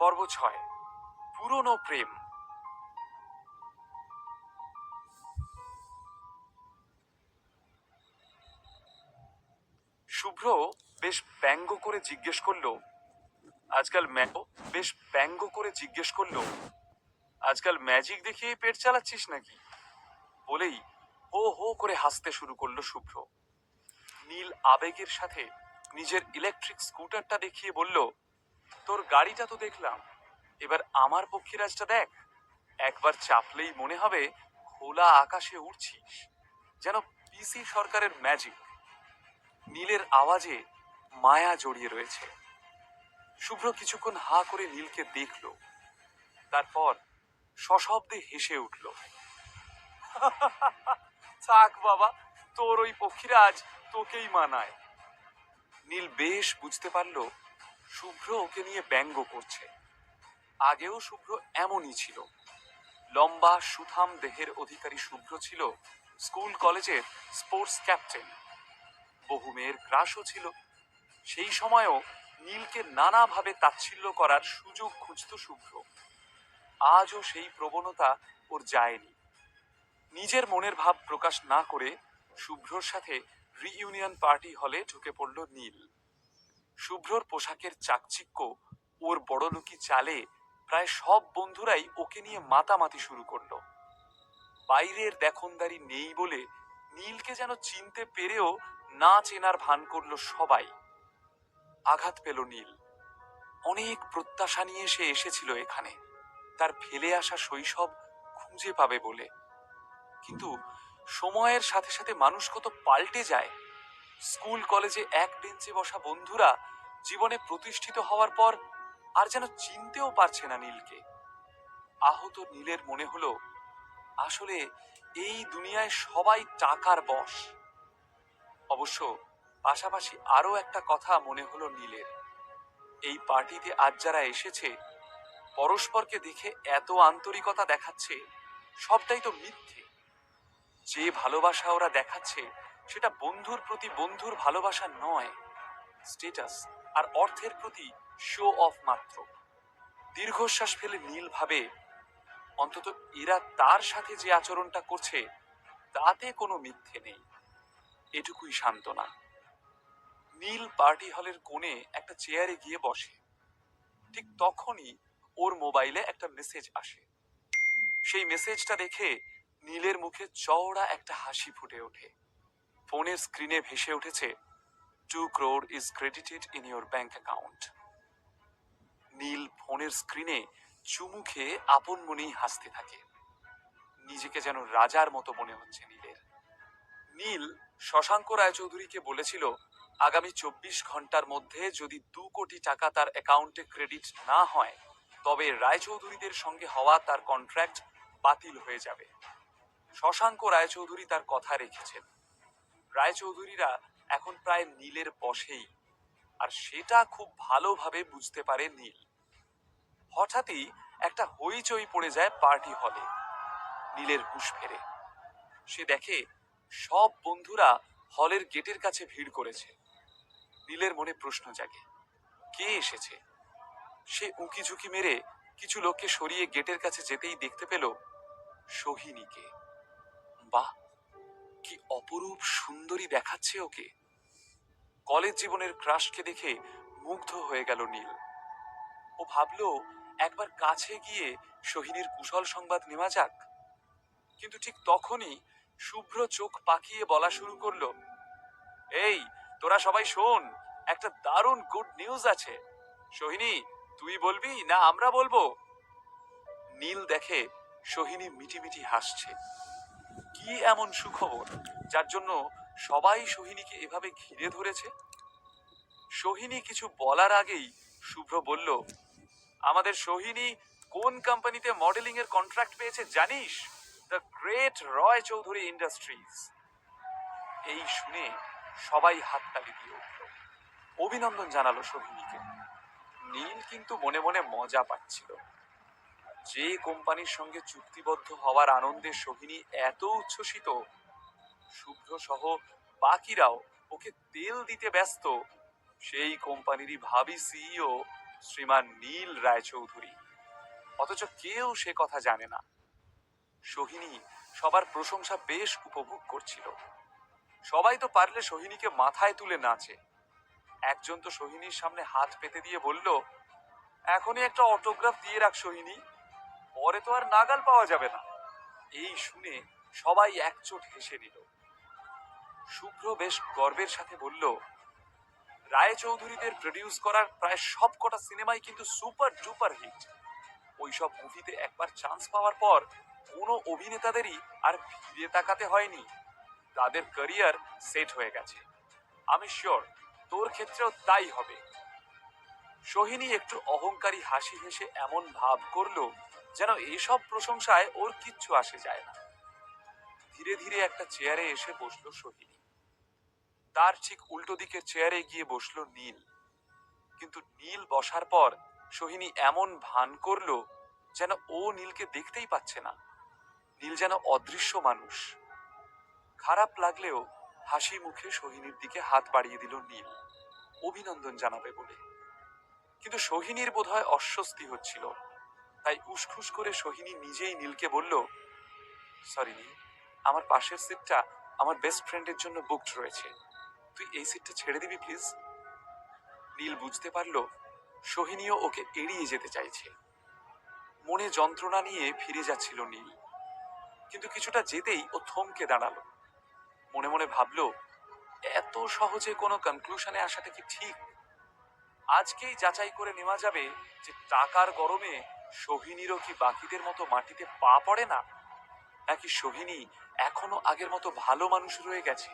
পর্ব ছয়, পুরনো প্রেম। শুভ্র বেশ ব্যঙ্গ করে জিজ্ঞেস করল, আজকাল বেশ ব্যঙ্গ করে জিজ্ঞেস করল, আজকাল ম্যাজিক দেখিয়ে পেট চালাচ্ছিস নাকি? বলেই হো হো করে হাসতে শুরু করল শুভ্র। নীল আবেগের সাথে নিজের ইলেকট্রিক স্কুটারটা দেখিয়ে বলল তোর গাড়িটা তো দেখলাম। এবার আমার পক্ষীরাজটা দেখ, একবার চাপলেই মনে হবে খোলা আকাশে উড়ছিস, যেন পিসি সরকারের ম্যাজিক নীলের আওয়াজে মায়া জড়িয়ে রয়েছে। শুভ্র কিছুক্ষণ হা করে নীলকে দেখল। তারপর সশব্দে হেসে উঠল। থাক বাবা, তোর ওই পক্ষীরাজ তোকেই মানায়। নীল বেশ বুঝতে পারল শুভ্র ওকে নিয়ে ব্যঙ্গ করছে। আগেও শুভ্র এমনই ছিল। লম্বা সুথাম দেহের অধিকারী শুভ্র ছিল স্কুল কলেজের স্পোর্টস ক্যাপ্টেন। বহু মেয়ের ক্রাশও ছিল। সেই সময়েও নীলকে নানাভাবে তাচ্ছিল্য করার সুযোগ খুঁজত শুভ্র। আজও সেই প্রবণতা ওর যায়নি। নিজের মনের ভাব প্রকাশ না করে শুভ্রর সাথে রিইউনিয়ন পার্টি হলে ঢুকে পড়ল নীল। শুভ্রর পোশাকের চাকচিক্য, ওর বড়লোকি চালে প্রায় সব বন্ধুরাই ওকে নিয়ে মাতামাতি শুরু করল। বাইরের দেখনদারি নেই বলে নীলকে যেন চিনতে পেরেও না চেনার ভান করল সবাই। আঘাত পেল নীল। অনেক প্রত্যাশা নিয়ে সে এসেছিল এখানে। তার ফেলে আসা শৈশব খুঁজে পাবে বলে। কিন্তু সময়ের সাথে সাথে মানুষ কত পাল্টে যায়। স্কুল, কলেজে এক বেঞ্চে বসা বন্ধুরা জীবনে প্রতিষ্ঠিত হওয়ার পর আর যেন চিনতেও পারছে না নীলকে। আহত নীলের মনে হলো, আসলে এই দুনিয়ায় সবাই টাকার বশ। অবশ্য পাশাপাশি আরও একটা কথা মনে হলো নীলের। এই পার্টিতে আজ যারা এসেছে, পরস্পরকে দেখে এত আন্তরিকতা দেখাচ্ছে, সবটাই তো মিথ্যে। যে ভালোবাসা ওরা দেখাচ্ছে সেটা বন্ধুর প্রতি বন্ধুর ভালোবাসা নয় স্টেটাস আর অর্থের প্রতি শো অফ মাত্র। দীর্ঘশ্বাস ফেলে নীল ভাবে, অন্তত এরা তার সাথে যে আচরণটা করছে, তাতে কোনো মিথ্যে নেই। এটুকুই সান্ত্বনা। নীল পার্টি হলের কোণে একটা চেয়ারে গিয়ে বসে। ঠিক তখনই ওর মোবাইলে একটা মেসেজ আসে। সেই মেসেজটা দেখে নীলের মুখে চওড়া একটা হাসি ফুটে ওঠে। ফোনের স্ক্রিনে ভেসে উঠেছে two crore is credited in your bank account Neel ফোনের স্ক্রিনে চুমু খেয়ে আপন মনেই হাসতে থাকে। নিজেকে যেন রাজার মতো মনে হচ্ছে নীলের। নীল শশাঙ্ক রায়চৌধুরীকে বলেছিল, আগামী চব্বিশ ঘণ্টার মধ্যে যদি দু কোটি টাকা তার অ্যাকাউন্টে ক্রেডিট না হয়, তবে রায়চৌধুরীদের সঙ্গে হওয়া তার কন্ট্রাক্ট বাতিল হয়ে যাবে। শশাঙ্ক রায়চৌধুরী তার কথা রেখেছেন। রায়চৌধুরীরা এখন প্রায় নীলের বশেই। আর সেটা খুব ভালোভাবে বুঝতে পারে নীল। হঠাৎই একটা হইচই পড়ে যায় পার্টি হলে, নীলের হুশ ফেরে। সে দেখে সব বন্ধুরা হলের গেটের কাছে ভিড় করেছে। নীলের মনে প্রশ্ন জাগে, কে এসেছে? সে উঁকি ঝুঁকি মেরে কিছু লোককে সরিয়ে গেটের কাছে যেতেই দেখতে পেল সোহিনীকে। বাহ! কি অপরূপ সুন্দরী দেখাচ্ছে ওকে? কলেজ জীবনের ক্রাশকে দেখে মুগ্ধ হয়ে গেল নীল। ও ভাবলো, একবার কাছে গিয়ে সোহিনীর কুশল সংবাদ নেওয়া যাক। কিন্তু ঠিক তখনই শুভ্র চোখ পাকিয়ে বলা শুরু করল, এই, তোরা সবাই শোন, একটা দারুণ গুড নিউজ আছে। সোহিনী, তুই বলবি না আমরা বলব? নীল দেখে সোহিনী মিটিমিটি হাসছে। কি এমন সুখবর, যার জন্য সবাই সোহিনীকে এভাবে ঘিরে ধরেছে? সোহিনী কিছু বলার আগেই শুভ্র বলল, আমাদের সোহিনী কোন কোম্পানিতে মডেলিং এর কন্ট্রাক্ট পেয়েছে জানিস? The great Roy Chowdhury industries এই শুনে সবাই হাততালি দিয়ে উঠল। অভিনন্দন জানালো সোহিনীকে। নীল কিন্তু মনে মনে মজা পাচ্ছিল। যে কোম্পানির সঙ্গে চুক্তিবদ্ধ হওয়ার আনন্দে সোহিনী এত উচ্ছ্বসিত। শুভ্র সহ বাকিরাও ওকে তেল দিতে ব্যস্ত। সেই কোম্পানিরই ভাবি সিইও শ্রীমান নীল রায়চৌধুরী। অথচ কেউ সে কথা জানে না। সোহিনী সবার প্রশংসা বেশ উপভোগ করছিল। সবাই তো পারলে সোহিনীকে মাথায় তুলে নাচে। একজন তো সোহিনীর সামনে হাত পেতে দিয়ে বলল, এখনই একটা অটোগ্রাফ দিয়ে রাখ সোহিনী। পরে তো আর নাগাল পাওয়া যাবে না। এই শুনে সবাই একচোট হেসে নিল। শুভ্র বেশ গর্বের সাথে বলল, রায়চৌধুরীদের প্রডিউস করার প্রায় সব কটা সিনেমাই কিন্তু সুপার ডুপার হিট ওইসব মুভিতে একবার চান্স পাওয়ার পর কোনো অভিনেতাদেরই আর ফিরে তাকাতে হয়নি। তাদের ক্যারিয়ার সেট হয়ে গেছে। আমি শিওর তোর ক্ষেত্রেও তাই হবে। সোহিনী একটু অহংকারী হাসি হেসে এমন ভাব করল যেন এইসব প্রশংসায় ওর কিচ্ছু আসে যায় না। ধীরে ধীরে একটা চেয়ারে এসে বসল সোহিনী। তার ঠিক উল্টো দিকের চেয়ারে গিয়ে বসল নীল। কিন্তু নীল বসার পর সোহিনী এমন ভান করল যেন ও নীলকে দেখতেই পাচ্ছে না। নীল যেন অদৃশ্য মানুষ। খারাপ লাগলেও হাসি মুখে সোহিনীর দিকে হাত বাড়িয়ে দিল নীল। অভিনন্দন জানাবে বলে। কিন্তু সোহিনীর বোধহয় অস্বস্তি হচ্ছিল। তাই উসখুস করে সোহিনী নিজেই নীলকে বলল, সরি নীল, আমার পাশের সিটটা আমার বেস্ট ফ্রেন্ডের জন্য বুকড রয়েছে। তুই এই সিটটা ছেড়ে দিবি প্লিজ নীল বুঝতে পারল সোহিনীও ওকে এড়িয়ে যেতে চাইছে। মনে যন্ত্রণা নিয়ে ফিরে যাচ্ছিল নীল, কিন্তু কিছুটা যেতেই ও থমকে দাঁড়াল। মনে মনে ভাবলো, এত সহজে কোনো কনক্লুশনে আসাটা কি ঠিক? আজকেই যাচাই করে নেওয়া যাবে যে টাকার গরমে সোহিনীরও কি বাকিদের মতো মাটিতে পা পড়ে না? নাকি সোহিনী এখনও আগের মতো ভালো মানুষ রয়ে গেছে?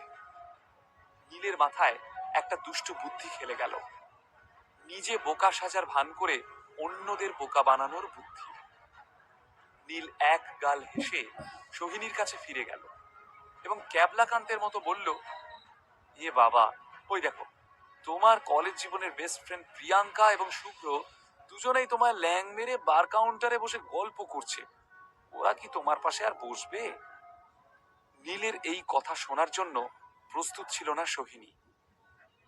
নীলের মাথায় একটা দুষ্ট বুদ্ধি খেলে গেল। নিজে বোকা সাজার ভান করে অন্যদের বোকা বানানোর বুদ্ধি। নীল এক গাল হেসে সোহিনীর কাছে ফিরে গেল এবং ক্যাবলাকান্তের মতো বলল, এ বাবা, ওই দেখো, তোমার কলেজ জীবনের বেস্ট ফ্রেন্ড প্রিয়াঙ্কা এবং শুভ্র দুজনেই তোমার ল্যাং মেরে বার কাউন্টারে বসে গল্প করছে। ওরা কি তোমার পাশে আর বসবে? নীলের এই কথা শোনার জন্য প্রস্তুত ছিল না সোহিনী।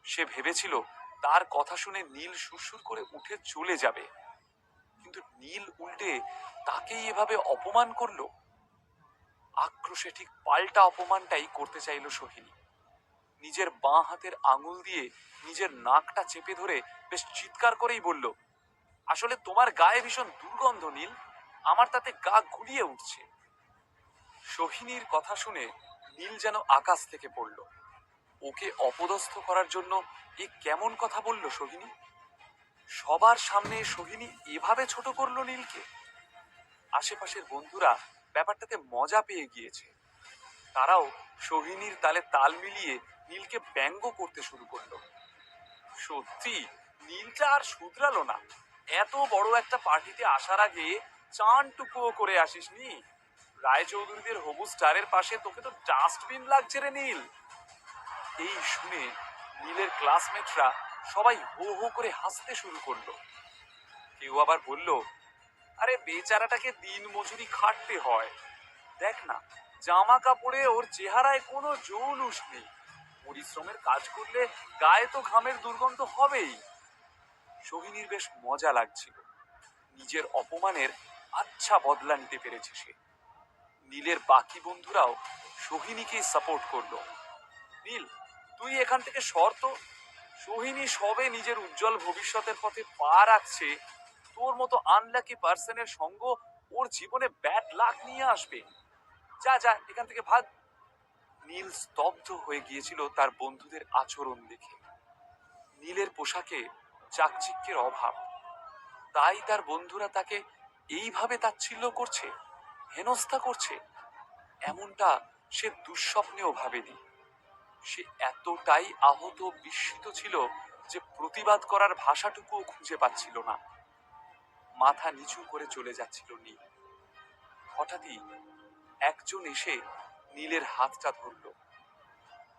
সে ভেবেছিল, তার কথা শুনে নীল সুরসুর করে উঠে চলে যাবে। কিন্তু নীল উল্টে তাকেই এভাবে অপমান করল? আক্রোশে ঠিক পাল্টা অপমানটাই করতে চাইল সোহিনী। নিজের বাঁ হাতের আঙুল দিয়ে নিজের নাকটা চেপে ধরে বেশ চিৎকার করেই বলল আসলে তোমার গায়ে ভীষণ দুর্গন্ধ, নীল। আমার তাতে গা গুলিয়ে উঠছে। সোহিনীর কথা শুনে নীল যেন আকাশ থেকে পড়ল। ওকে অপদস্থ করার জন্য এ কেমন কথা বলল সোহিনী? সবার সামনে সোহিনী এভাবে ছোট করল নীলকে? আশেপাশের বন্ধুরা ব্যাপারটাতে মজা পেয়ে গিয়েছে। তারাও সোহিনীর তালে তাল মিলিয়ে নীলকে ব্যঙ্গ করতে শুরু করল। সত্যি, নীলটা আর শুধরালো না। এত বড় একটা পার্টিতে আসার আগে চানটুকুও করে আসিস আসিসনি? রায়চৌধুরীদের হবু স্টারের পাশে তোকে তো ডাস্টবিন লাগছে রে নীল। এই শুনে নীলের ক্লাসমেটরা সবাই হো হো করে হাসতে শুরু করল। কেউ আবার বলল, আরে বেচারাটাকে দিন মজুরি খাটতে হয়। দেখ না, জামা কাপড়ে ওর চেহারায় কোনো জৌলুস নেই। পরিশ্রমের কাজ করলে গায়ে তো ঘামের দুর্গন্ধ হবেই। সোহিনীর বেশ মজা লাগছিল। নিজের অপমানের আচ্ছা বদলা নিতে পেরেছে সে। নীলের বাকি বন্ধুরাও সোহিনীকেই সাপোর্ট করল। নীল, তুই এখান থেকে সর তো। সোহিনী সবে নিজের উজ্জ্বল ভবিষ্যতের পথে পা রাখছে। তোর মতো আনলাকি পার্সনের সঙ্গ ওর জীবনে ব্যাড লাক নিয়ে আসবে। যা যা, এখান থেকে ভাগ। নীল স্তব্ধ হয়ে গিয়েছিল তার বন্ধুদের আচরণ দেখে। নীলের পোশাকে চাকচিক্যের অভাব। তাই তার বন্ধুরা তাকে এইভাবে তাচ্ছিল্য করছে, হেনস্থা করছে, এমনটা সে দুঃস্বপ্নেও ভাবেনি। সে এতটাই আহত বিস্মিত ছিল যে প্রতিবাদ করার ভাষাটুকুও খুঁজে পাচ্ছিল না। মাথা নিচু করে চলে যাচ্ছিল নীল। হঠাৎই একজন এসে নীলের হাতটা ধরল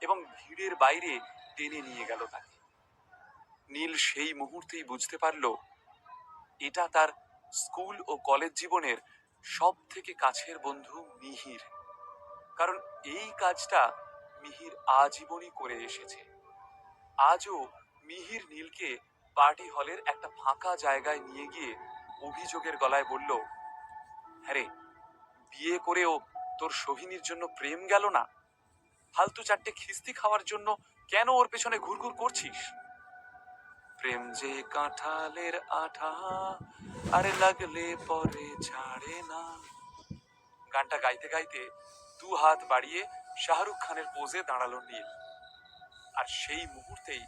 এবং ভিড়ের বাইরে টেনে নিয়ে গেল তাকে। নীল সেই মুহূর্তেই বুঝতে পারল, এটা তার স্কুল ও কলেজ জীবনের সব থেকে কাছের বন্ধু মিহির। কারণ এই কাজটা মিহির আজীবনই করে এসেছে। আজও মিহির নীলকে পার্টি হলের একটা ফাঁকা জায়গায় নিয়ে গিয়ে অভিযোগের গলায় বলল হ্যাঁ বিয়ে করেও তোর সোহিনীর জন্য প্রেম গেল না? ফালতু চারটে খিস্তি খাওয়ার জন্য কেন ওর পেছনে ঘুরঘুর করছিস? প্রেম যে কাঁঠালের আঠা, আরে লাগলে পরে ছাড়ে না। গানটা গাইতে গাইতে দু হাত বাড়িয়ে শাহরুখ খানের পোজে দাঁড়াল নীল। আর সেই মুহূর্তেই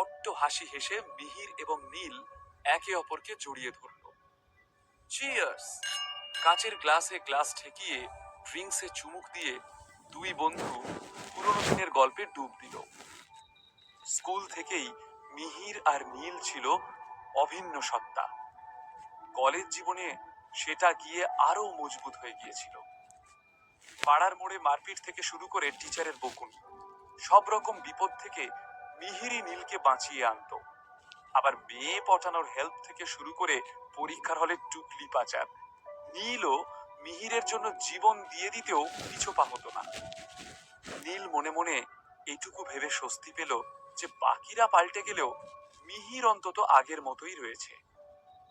অট্ট হাসি হেসে মিহির এবং নীল একে অপরকে জড়িয়ে ধরল। চিয়ার্স কাচের গ্লাসে গ্লাস ঠেকিয়ে ড্রিঙ্কসে চুমুক দিয়ে দুই বন্ধু পুরনো দিনের গল্পে ডুব দিল। স্কুল থেকেই মিহির আর নীল ছিল অভিন্ন সত্তা। কলেজ জীবনে সেটা গিয়ে আরও মজবুত হয়ে গিয়েছিল। পাড়ার মোড়ে মারপিট থেকে শুরু করে টিচারের বকুন। সব রকম বিপদ থেকে মিহিরি নীলকে বাঁচিয়ে আনতো। আবার মেয়ে পটানোর হেল্প থেকে শুরু করে পরীক্ষার হলে টুকলি পাচার। নীলও মিহিরের জন্য জীবন দিয়ে দিতেও পিছপা হতো না। নীল মনে মনে এটুকু ভেবে স্বস্তি পেল যে বাকিরা পাল্টে গেলেও মিহির অন্তত আগের মতোই রয়েছে।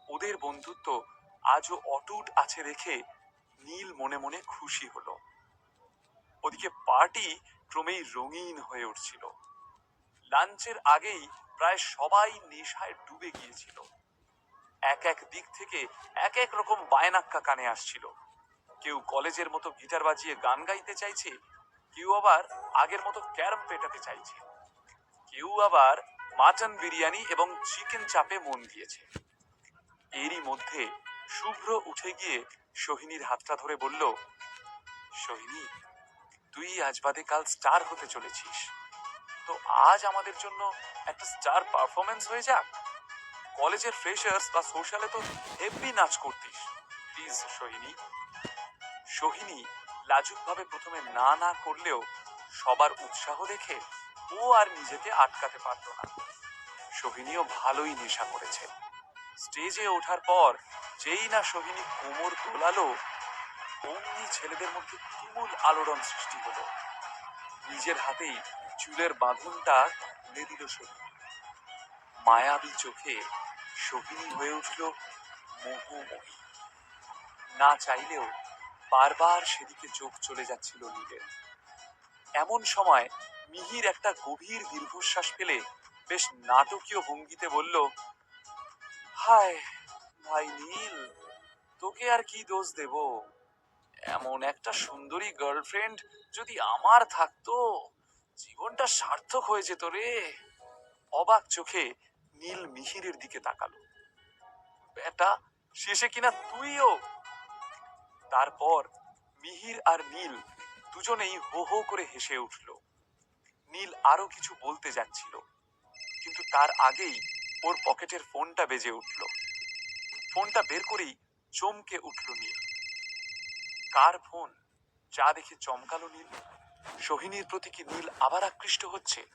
ওদের বন্ধুত্ব আজও অটুট আছে দেখে নীল মনে মনে খুশি হলো। ওদিকে পার্টি ক্রমেই রঙিন হয়ে উঠছিল। লাঞ্চের আগেই প্রায় সবাই নেশায় ডুবে গিয়েছিল। এক এক দিক থেকে এক এক রকম বায়নাক্কা কানে আসছিল। কেউ কলেজের মতো গিটার বাজিয়ে গান গাইতে চাইছে, কেউ আবার আগের মতো ক্যারম পেটাতে চাইছে। কেউ আবার মাটন বিরিয়ানি এবং চিকেন চাপে মন দিয়েছে। এরই মধ্যে শুভ্র উঠে গিয়ে সোহিনীর হাতটা ধরে বলল, সোহিনী, তুই আজ বাদে কাল স্টার হতে চলেছিস। তো আজ আমাদের জন্য একটা স্টার পারফরমেন্স হয়ে যাক। কলেজের ফ্রেশার্স বা সোশ্যালে তো হেভি নাচ করতিস। প্লিজ, সোহিনী। সোহিনী লাজুকভাবে প্রথমে না না করলেও সবার উৎসাহ দেখে ও আর নিজেকে আটকাতে পারত না। সোহিনীও ভালোই নেশা করেছে। স্টেজে ওঠার পর যেই না সোহিনী কোমর তোলালো অমনি ছেলেদের মধ্যে তুমুল আলোড়ন সৃষ্টি হলো। নিজের হাতেই চুলের বাঁধনটা খুলে দিল সোহিনী। মায়াবী চোখে সোহিনী হয়ে উঠল মোহময়ী। না চাইলেও বারবার সেদিকে চোখ চলে যাচ্ছিল নীলের। এমন সময় মিহির একটা গভীর দীর্ঘশ্বাস ফেলে বেশ নাটকীয় ভঙ্গিতে বলল, হায়, ভাই নীল, তোকে আর কি দোষ দেব? এমন একটা সুন্দরী গার্লফ্রেন্ড যদি আমার থাকতো, জীবনটা সার্থক হয়ে যেত রে অবাক চোখে নীল মিহিরের দিকে তাকালো। বেটা, শেষে কিনা তুইও? তারপর মিহির আর নীল দুজনেই হো হো করে হেসে উঠল। নীল আরও কিছু বলতে যাচ্ছিল। কিন্তু তার আগেই ওর পকেটের ফোনটা বেজে উঠল। ফোনটা বের করেই চমকে উঠল নীল। কার ফোন? যা দেখে চমকালো নীল। সোহিনীর প্রতি কি নীল আবার আকৃষ্ট হচ্ছে?